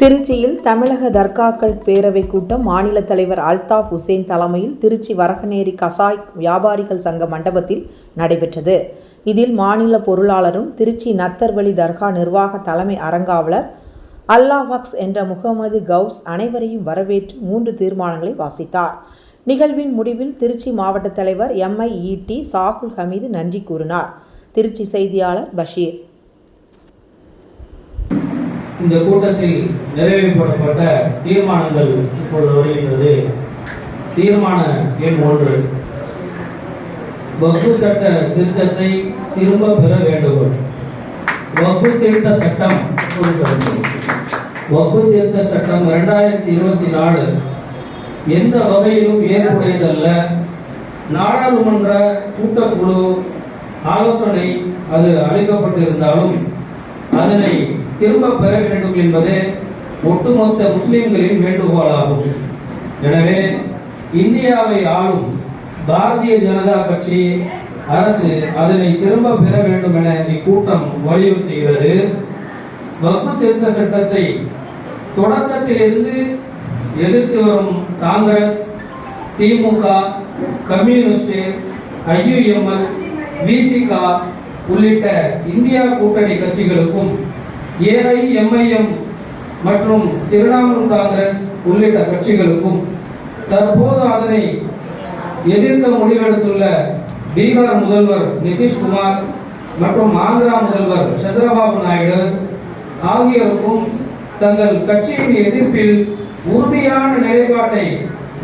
திருச்சியில் தமிழக தர்காக்கள் பேரவை கூட்டம் மாநில தலைவர் அல்தாஃப் ஹுசேன் தலைமையில் திருச்சி வரகநேரி கசாய் வியாபாரிகள் சங்க மண்டபத்தில் நடைபெற்றது. இதில் மாநில பொருளாளரும் திருச்சி நத்தர்வழி தர்கா நிர்வாக தலைமை அரங்காவலர் அல்லாஹக்ஸ் என்ற முகமது கவுஸ் அனைவரையும் வரவேற்று மூன்று தீர்மானங்களை வாசித்தார். நிகழ்வின் முடிவில் திருச்சி மாவட்ட தலைவர் எம்ஐஇடி சாகுல் ஹமீது நன்றி கூறினார். திருச்சி செய்தியாளர் பஷீர். இந்த கூட்டத்தில் நிறைவேற்றப்பட்ட தீர்மானங்கள் இப்பொழுது வருகின்றது. தீர்மான எண் ஒன்று. வகுப்பு சட்ட திருத்தத்தை திரும்ப பெற வேண்டுகோள். வகுப்பு திருத்த சட்டம் கொடுக்கிறது வகுப்பு திருத்த சட்டம் இரண்டாயிரத்தி இருபத்தி நாலு எந்த வகையிலும் ஏற்புடையதல்ல. நாடாளுமன்ற கூட்டக்குழு ஆலோசனை அது அளிக்கப்பட்டிருந்தாலும் அதனை திரும்ப பெற வேண்டும் என்பது ஒட்டுமொத்த முஸ்லிம்களின் வேண்டுகோளாகும். எனவே இந்தியாவை ஆளும் பாரதிய ஜனதா கட்சி அரசு அதனை திரும்ப பெற வேண்டும் என இக்கூட்டம் வலியுறுத்துகிறது. வகுப்பு திருத்த சட்டத்தை தொடக்கத்திலிருந்து எதிர்த்து வரும் காங்கிரஸ் திமுக கம்யூனிஸ்ட் ஐயுஎம்எல் விசிகா உள்ளிட்ட இந்தியா கூட்டணி கட்சிகளுக்கும் ஏஐஎம்ஐஎம் மற்றும் திரிணாமுல் காங்கிரஸ் உள்ளிட்ட கட்சிகளுக்கும் தற்போது அதனை எதிர்க்க முடிவெடுத்துள்ள பீகார் முதல்வர் நிதிஷ்குமார் மற்றும் ஆந்திரா முதல்வர் சந்திரபாபு நாயுடு ஆகியோருக்கும் தங்கள் கட்சியின் எதிர்ப்பில் உறுதியான நிலைப்பாட்டை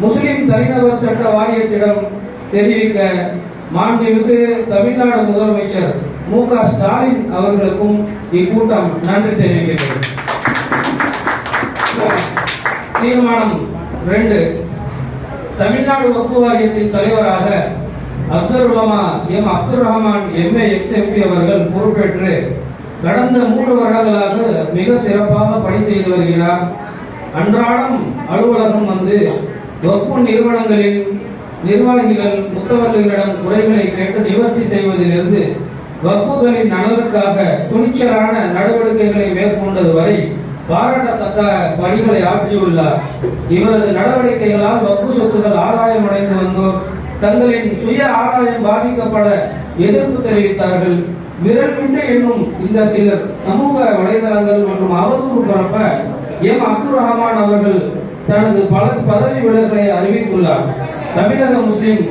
முஸ்லிம் தனிநபர் சட்ட வாரியத்திடம் தெரிவிக்க மாண்புமிகு தமிழ்நாடு முதலமைச்சர் மு க ஸ்டாலின் அவர்களுக்கும் இக்கூட்டம் நன்றி தெரிவிக்கிறது தீர்மானம் ரெண்டு. தமிழ்நாடு வக்ஃபு வாரியத்தின் தலைவராக Absar Ulama M Abdul Rahman MA ex MP அவர்கள் பொறுப்பேற்று கடந்த மூன்று வருடங்களாக மிக சிறப்பாக பணி செய்து வருகிறார். அன்றாடம் அலுவலகம் வந்து வக்ஃபு நிறுவனங்களின் நிர்வாகிகள் முத்தவர்களிடம் குறைகளை கேட்டு நிவர்த்தி செய்வதிலிருந்து வக்ஃபுகளின் நலனுக்காக துணிச்சலான நடவடிக்கைகளை மேற்கொண்டது வரை பாராட்டத்தக்க பணிகளை ஆற்றியுள்ளார். இவரது நடவடிக்கைகளால் வக்ஃபு சொத்துகள் ஆதாயம் அடைந்து வந்தோர் தங்களின் சுய ஆதாயம் பாதிக்கப்பட எதிர்ப்பு தெரிவித்தார்கள். விரல் என்னும் இந்த சிலர் சமூக வலைதளங்கள் மற்றும் அவதூறு பரப்ப எம். அப்துல் ரஹ்மான் அவர்கள் தனது பல பதவி விலகலை அறிவித்துள்ளார். தமிழக முஸ்லிம்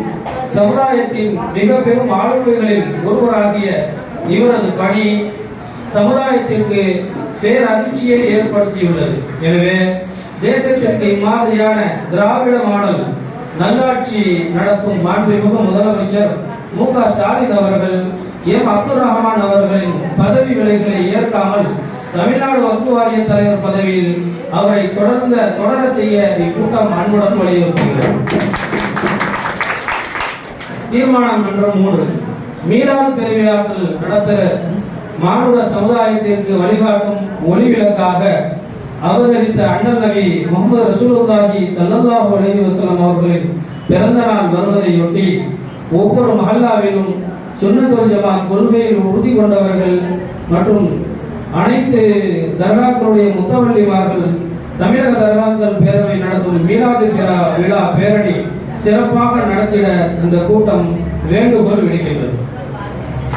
சமுதாயத்தின் மிக பெரும் ஆளுமைகளில் ஒருவராகிய இவரது பணி சமுதாயத்திற்கு பேரதிர்ச்சியை ஏற்படுத்தியுள்ளது. எனவே தேசத்திற்கு இம்மாதிரியான திராவிட மாடல் நல்லாட்சி நடத்தும் மாண்புமிகு முதலமைச்சர் மு க ஸ்டாலின் அவர்கள் எம் அப்துல் ரஹ்மான் அவர்களின் பதவி விலைகளை ஏற்காமல் தமிழ்நாடு வக்ஃபு வாரிய தலைவர் பதவியில் அவரை தொடர்ந்த தொடர செய்ய இக்கூட்டம் அன்புடன் வலியுறுத்துகிறது. தீர்மானம் என்ற மூன்று. மீளாது பெருவிழாக்கள் நடத்த மானுட சமுதாயத்திற்கு வழிகாட்டும் ஒளி விளக்காக அவதரித்த அண்ணல் நபி முகமது ரசூலுல்லாஹி சல்லல்லாஹு அலைஹி வஸல்லம் அவர்களின் பிறந்த நாள் வருவதையொட்டி ஒவ்வொரு மஹல்லாவிலும் சுன்னத்துல் ஜமாத் கொள்கையில் உறுதி கொண்டவர்கள் மற்றும் அனைத்து தர்காக்களுடைய முத்தவள்ளிமார்கள் தமிழக தர்காக்கள் பேரவை நடத்தும் மீலாது விழா விழா பேரணி சிறப்பாக நடத்திட இந்த கூட்டம் வேண்டுகோள் விடுக்கின்றது.